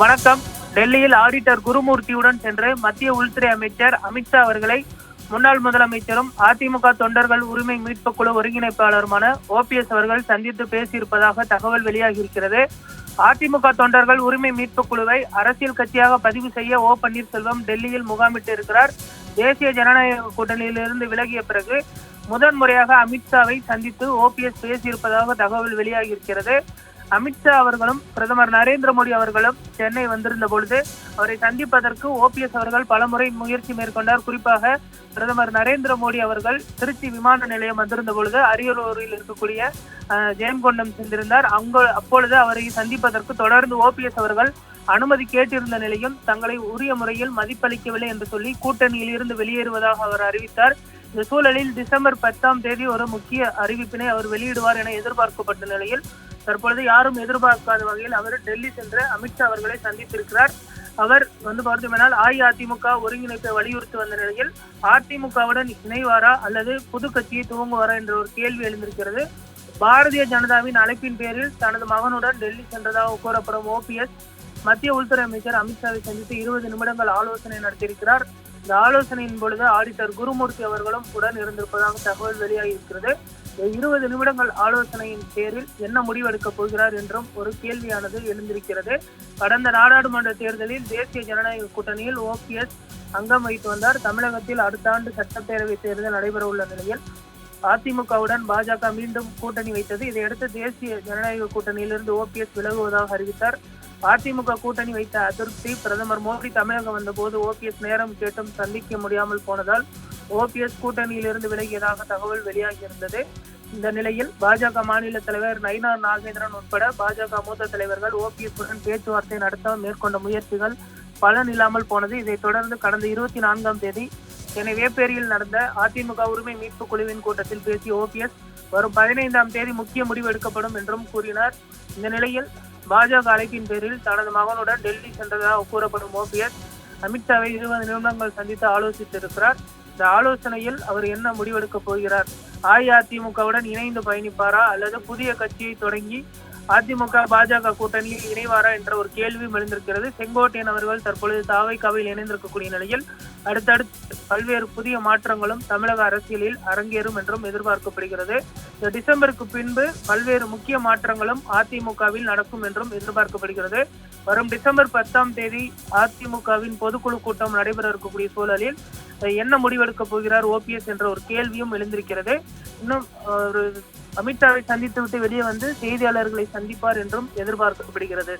வணக்கம். டெல்லியில் ஆடிட்டர் குருமூர்த்தியுடன் சென்று மத்திய உள்துறை அமைச்சர் அமித்ஷா அவர்களை முன்னாள் முதலமைச்சரும் அதிமுக தொண்டர்கள் உரிமை மீட்பு குழு ஒருங்கிணைப்பாளருமான ஓபிஎஸ் அவர்கள் சந்தித்து பேசியிருப்பதாக தகவல் வெளியாகியிருக்கிறது. அதிமுக தொண்டர்கள் உரிமை மீட்பு குழுவை அரசியல் கட்சியாக பதிவு செய்ய ஓ பன்னீர்செல்வம் டெல்லியில் முகாமிட்டு இருக்கிறார் தேசிய ஜனநாயக கூட்டணியிலிருந்து விலகிய பிறகு முதன்முறையாக அமித்ஷாவை சந்தித்து ஓபிஎஸ் பேசியிருப்பதாக தகவல் வெளியாகியிருக்கிறது. அமித்ஷா அவர்களும் பிரதமர் நரேந்திர மோடி அவர்களும் சென்னை வந்திருந்த பொழுது அவரை சந்திப்பதற்கு ஓபிஎஸ் அவர்கள் பலமுறை முயற்சி மேற்கொண்டார். குறிப்பாக பிரதமர் நரேந்திர மோடி அவர்கள் திருச்சி விமான நிலையம் வந்திருந்த பொழுது அரியலூரில் இருக்கக்கூடிய ஜெயங்கொண்டம் சென்றிருந்தார். அங்கு அப்பொழுது அவரை சந்திப்பதற்கு தொடர்ந்து ஓபிஎஸ் அவர்கள் அனுமதி கேட்டிருந்த நிலையும் தங்களை உரிய முறையில் மதிப்பளிக்கவில்லை என்று சொல்லி கூட்டணியில் இருந்து வெளியேறுவதாக அவர் அறிவித்தார். இந்த சூழலில் டிசம்பர் பத்தாம் தேதி ஒரு முக்கிய அறிவிப்பினை அவர் வெளியிடுவார் என எதிர்பார்க்கப்பட்ட நிலையில் தற்பொழுது யாரும் எதிர்பார்க்காத வகையில் அவர் டெல்லி சென்று அமித்ஷா அவர்களை சந்தித்திருக்கிறார். அவர் வந்து பார்த்தோம்னால் அஇஅதிமுக ஒருங்கிணைப்பை வலியுறுத்தி வந்த நிலையில் அதிமுகவுடன் இணைவாரா அல்லது புது கட்சியை துவங்குவாரா என்ற ஒரு கேள்வி எழுந்திருக்கிறது. பாரதிய ஜனதாவின் அழைப்பின் பேரில் தனது மகனுடன் டெல்லி சென்றதாக கூறப்படும் ஓபிஎஸ் மத்திய உள்துறை அமைச்சர் அமித்ஷாவை சந்தித்து இருபது நிமிடங்கள் ஆலோசனை நடத்தியிருக்கிறார். இந்த ஆலோசனையின் பொழுது ஆடிட்டர் குருமூர்த்தி அவர்களும் உடன் இருந்திருப்பதாக தகவல் வெளியாகியிருக்கிறது. இருக்கிறது இருபது நிமிடங்கள் ஆலோசனையின் பேரில் என்ன முடிவெடுக்கப் போகிறார் என்றும் ஒரு கேள்வியானது எழுந்திருக்கிறது. கடந்த நாடாளுமன்ற தேர்தலில் தேசிய ஜனநாயக கூட்டணியில் ஓபிஎஸ் அங்கம் வைத்து வந்தார். தமிழகத்தில் அடுத்த ஆண்டு சட்டப்பேரவை தேர்தல் நடைபெற உள்ள நிலையில் அதிமுகவுடன் பாஜக மீண்டும் கூட்டணி வைத்தது. இதையடுத்து தேசிய ஜனநாயக கூட்டணியிலிருந்து ஓபிஎஸ் விலகுவதாக அறிவித்தார். அதிமுக கூட்டணி வைத்த அதிருப்தி பிரதமர் மோடி தமிழகம் வந்தபோது ஓபிஎஸ் நேரம் கேட்டும் சந்திக்க முடியாமல் போனதால் ஓபிஎஸ் கூட்டணியிலிருந்து விலகியதாக தகவல் வெளியாகியிருந்தது. இந்த நிலையில் பாஜக மாநில தலைவர் நயினார் நாகேந்திரன் உட்பட பாஜக மூத்த தலைவர்கள் ஓபிஎஸ்டன் பேச்சுவார்த்தை நடத்த மேற்கொண்ட முயற்சிகள் பலன் இல்லாமல் போனது. இதைத் தொடர்ந்து கடந்த இருபத்தி நான்காம் தேதி சென்னை வேப்பேரியில் நடந்த அதிமுக உரிமை மீட்பு குழுவின் கூட்டத்தில் பேசிய ஓபிஎஸ் வரும் பதினைந்தாம் தேதி முக்கிய முடிவு எடுக்கப்படும் என்றும் கூறினார். இந்த நிலையில் பாஜக அழைப்பின் பேரில் தனது மகனுடன் டெல்லி சென்றதாக கூறப்படும் ஓபிஎஸ் அமித்ஷாவை இருபது நிமிடங்கள் சந்தித்து ஆலோசித்திருக்கிறார். இந்த ஆலோசனையில் அவர் என்ன முடிவெடுக்கப் போகிறார்? அஇஅதிமுகவுடன் இணைந்து பயணிப்பாரா? அல்லது புதிய கட்சியை தொடங்கி அதிமுக பாஜக கூட்டணியில் இணைவாரா என்ற ஒரு கேள்வியும் எழுந்திருக்கிறது. செங்கோட்டையன் அவர்கள் தற்பொழுது தாவைக்காவில் இணைந்திருக்கக்கூடிய நிலையில் அடுத்தடுத்து பல்வேறு புதிய மாற்றங்களும் தமிழக அரசியலில் அரங்கேறும் என்றும் எதிர்பார்க்கப்படுகிறது. இந்த டிசம்பருக்கு பின்பு பல்வேறு முக்கிய மாற்றங்களும் அதிமுகவில் நடக்கும் என்றும் எதிர்பார்க்கப்படுகிறது. வரும் டிசம்பர் பத்தாம் தேதி அதிமுகவின் பொதுக்குழு கூட்டம் நடைபெற இருக்கக்கூடிய சூழலில் என்ன முடிவெடுக்கப் போகிறார் ஓபிஎஸ் என்ற ஒரு கேள்வியும் எழுந்திருக்கிறது. இன்னும் ஒரு அமித்ஷாவை சந்தித்து விட்டு வெளியே வந்து செய்தியாளர்களை சந்திப்பார் என்றும் எதிர்பார்க்கப்படுகிறது.